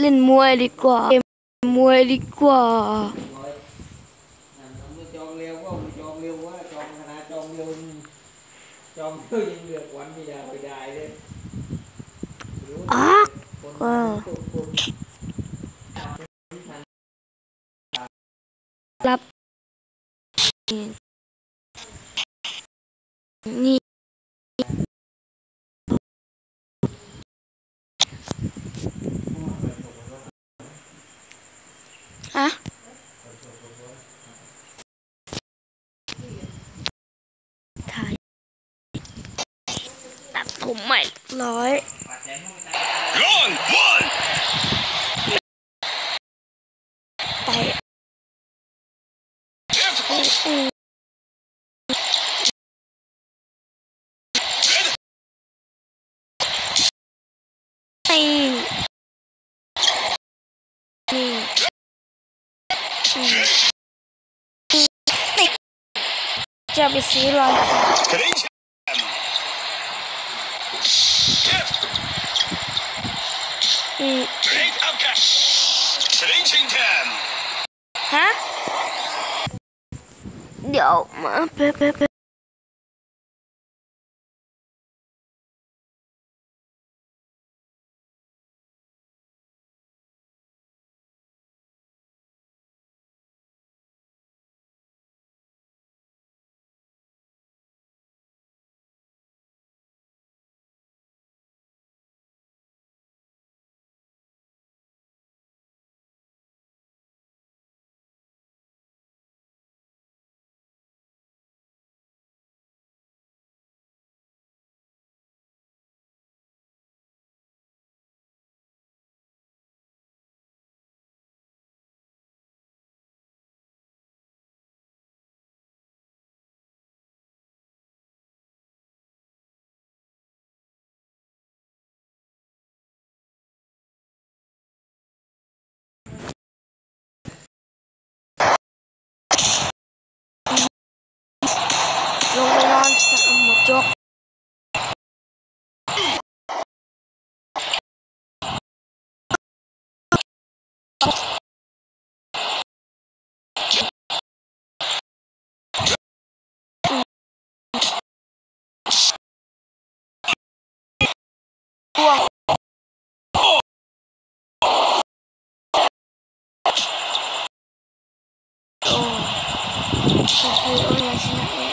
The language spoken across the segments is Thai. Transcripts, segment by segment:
เล่นมวยดีกว่าเล่นมวยดีกว่าจองเร็วว่าจองเร็วว่าจองขนาจองเร็วจองเร็วยังเหลือวันไม่ได้ไม่ได้เลยอ๊อกคนเออปุ๊บปุ๊บรับนี่ hả? Thầy. Tao cũng mệt rồi. Long, one. จะไปซื้อร จะคือโอ้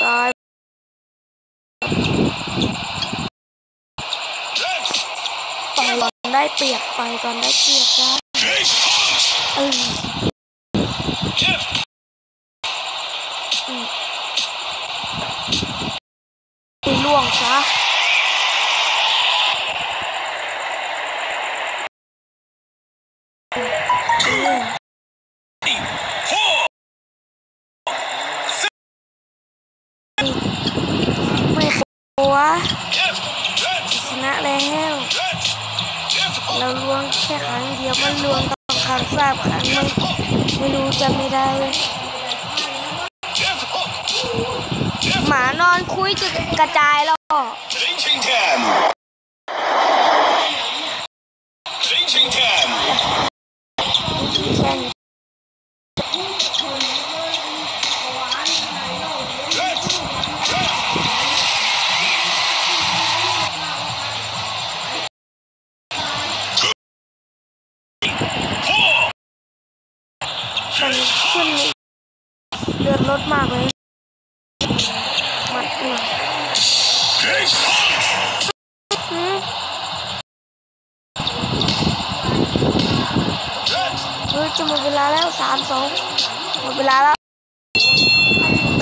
อบสุดท้าย Left! ไปก่อนได้เปรียบไปก่อนได้เปรียบจ้า Trade hook! เออ Left! ไปล่วงซะ ว Left! Left! ชนะแล้ว Left! Left เรา hook! ล้วงแค่ครั้งเดียวมันล้วงต้องครั้งสามครั้งมันไม่รู้จะไม่ได้ Left hook! หมานอนคุยจะกระจายแล้ว มันขึ้นเลือดรถมากเลยมัดมาเฮ้ยจะหมดเวลาแล้วสามสองหมดเวลาแล้ว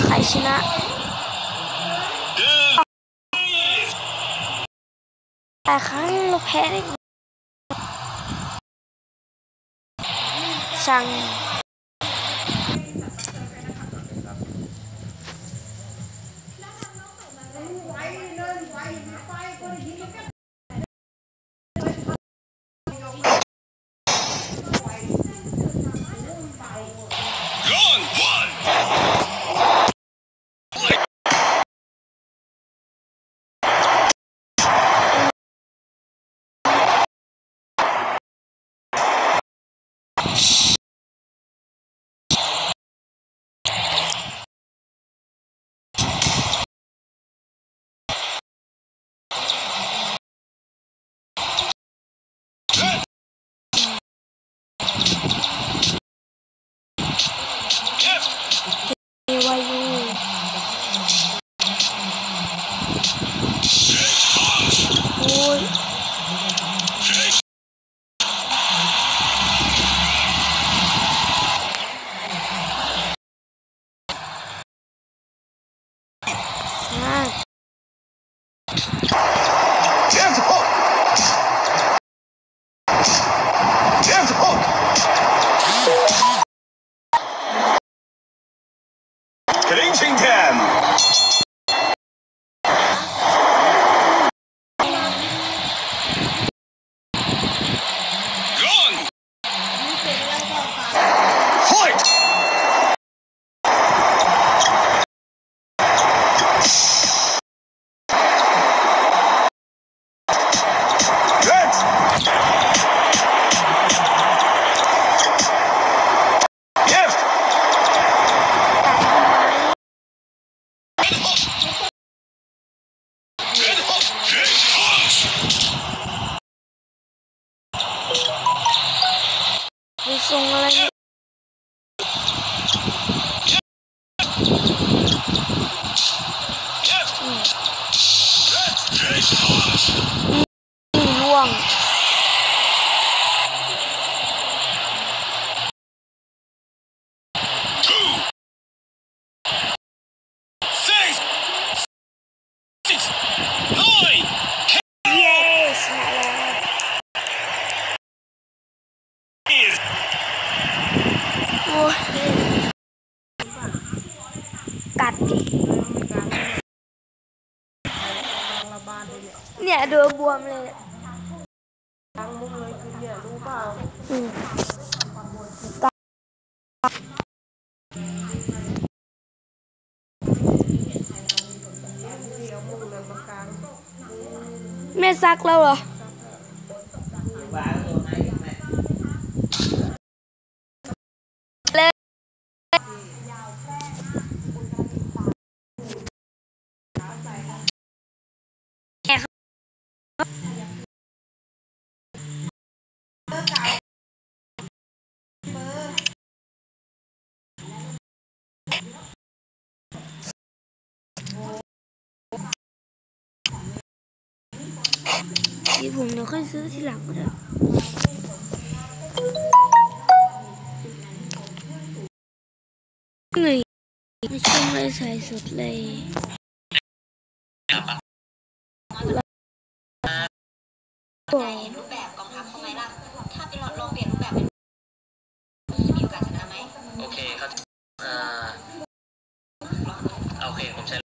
ใครชนะแต่ครั้งเราแพ้ได้ช่าง 八月份八月份的 มีว แม่ซักแล้วเหรอ สีผมเดี๋ยวค่อยซื้อทีหลังก็ได้เหนื่อยไม่ช่วงเลยใส่สุดเลยโอ้รูปแบบกองทัพเขาไหมล่ะ ถ้าเป็นลองเปลี่ยนรูปแบบเป็นจะมีโอกาสชนะไหม โอเคครับอ่อโอเค ผมใช้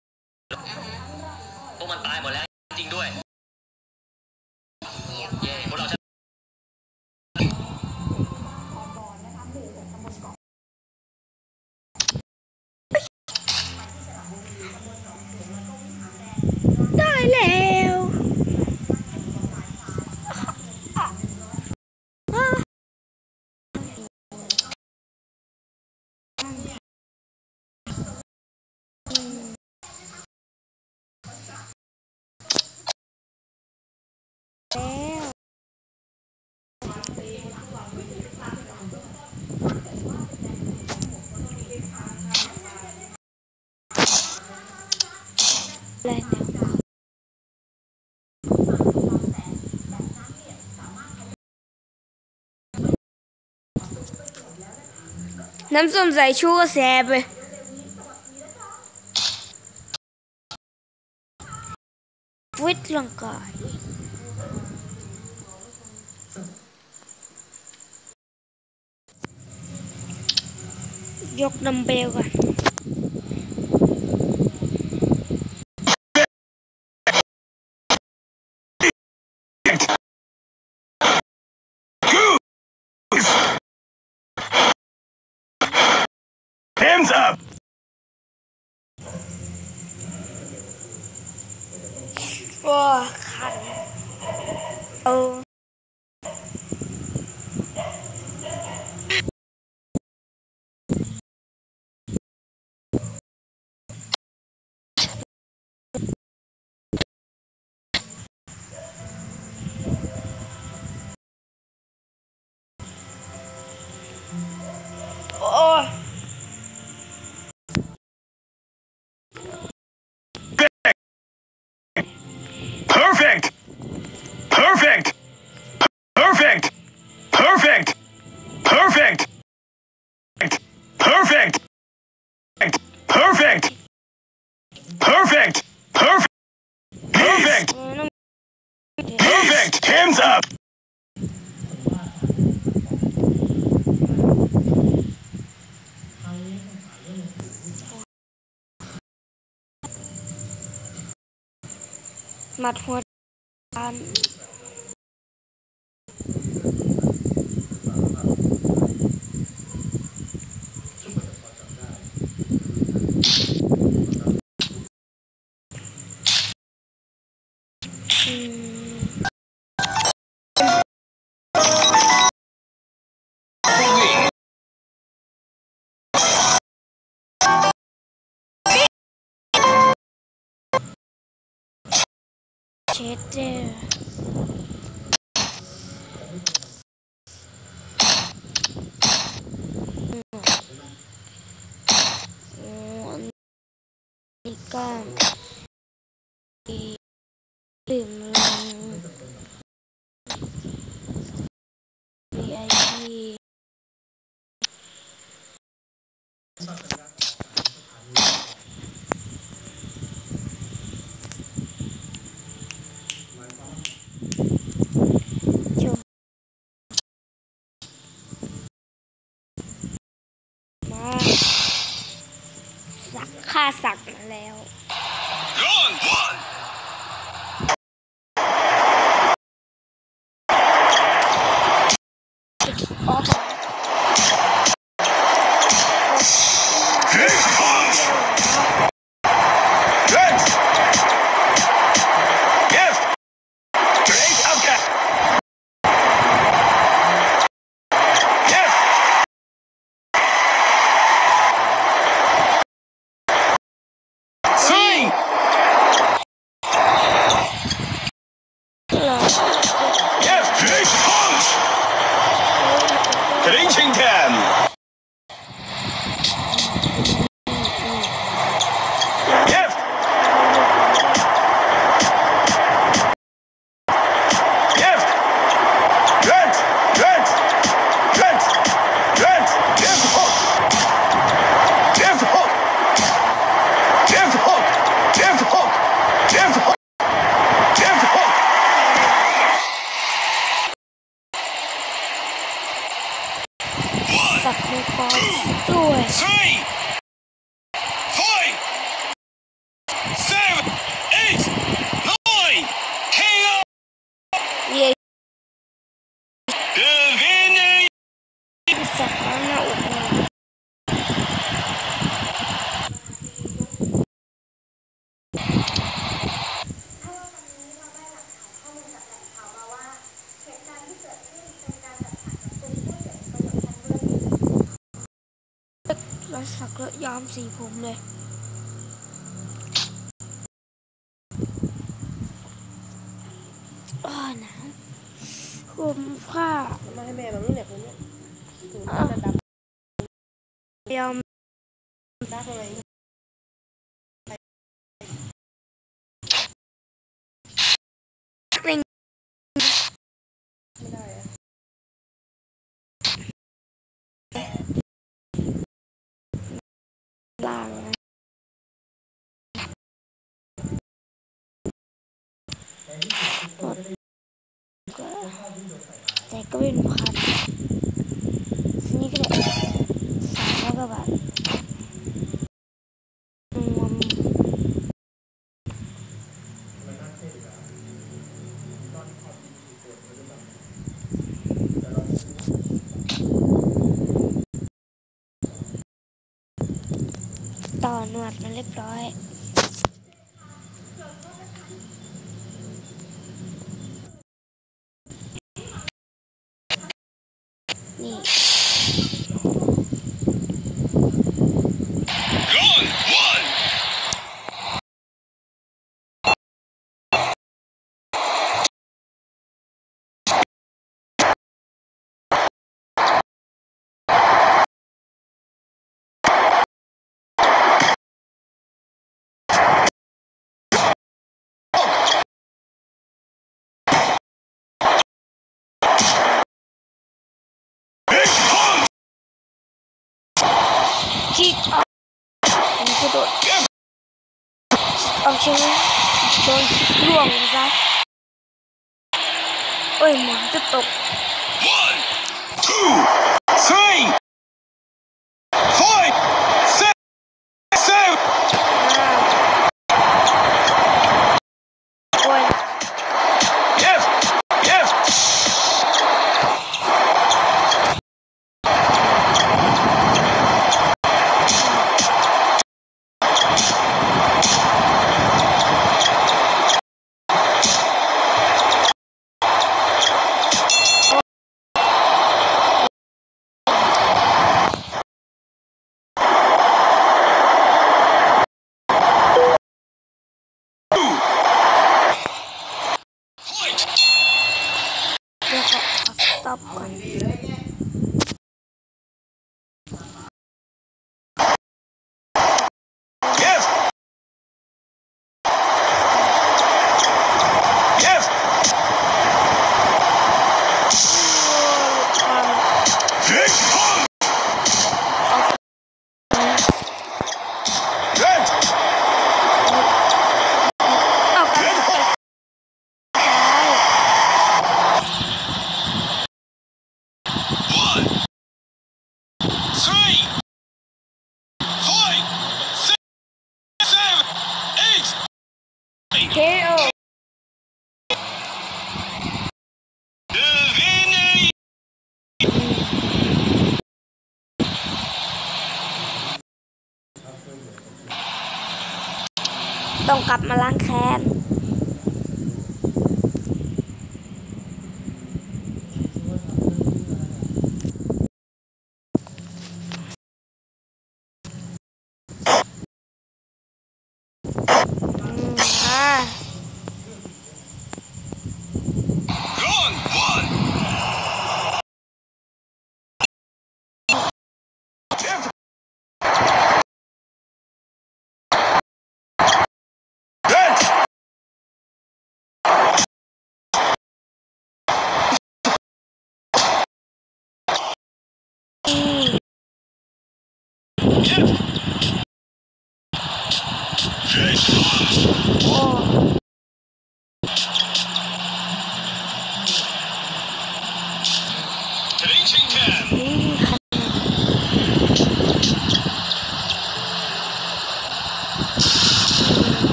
nắm dùm giày chua xẹp rồi. Quýt lần còi. Giọt đâm bèo rồi. Hands up! Oh, God. Oh. Hands up. mặt hoa เชดเดอร์ก็ลืมลง สักแล้วยอมสีผมเลย อ้อนะวผมผ้ามาให้แม่บ้างน่แหละคนเนี้ยถุงดำ ก่อนแต่ก็เป็นพันซี่ก็ได้สามร้อยกว่าบาทต่อหนวดมันเรียบร้อย kick out. And you don't kick out channel. Don't kick you out. Ôi, mồm tiếp tục. आपका। ต้องกลับมาล้างแค้น Two.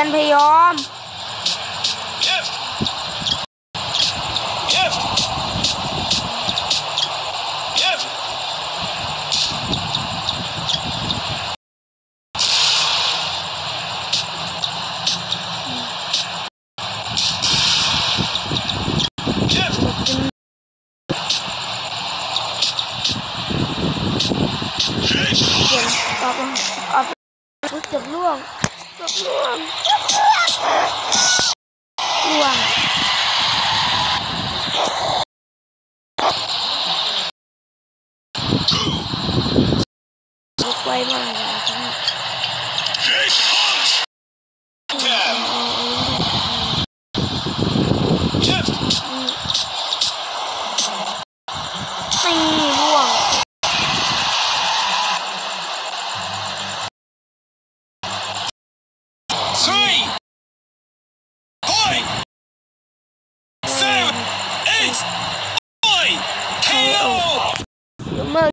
อนพยอม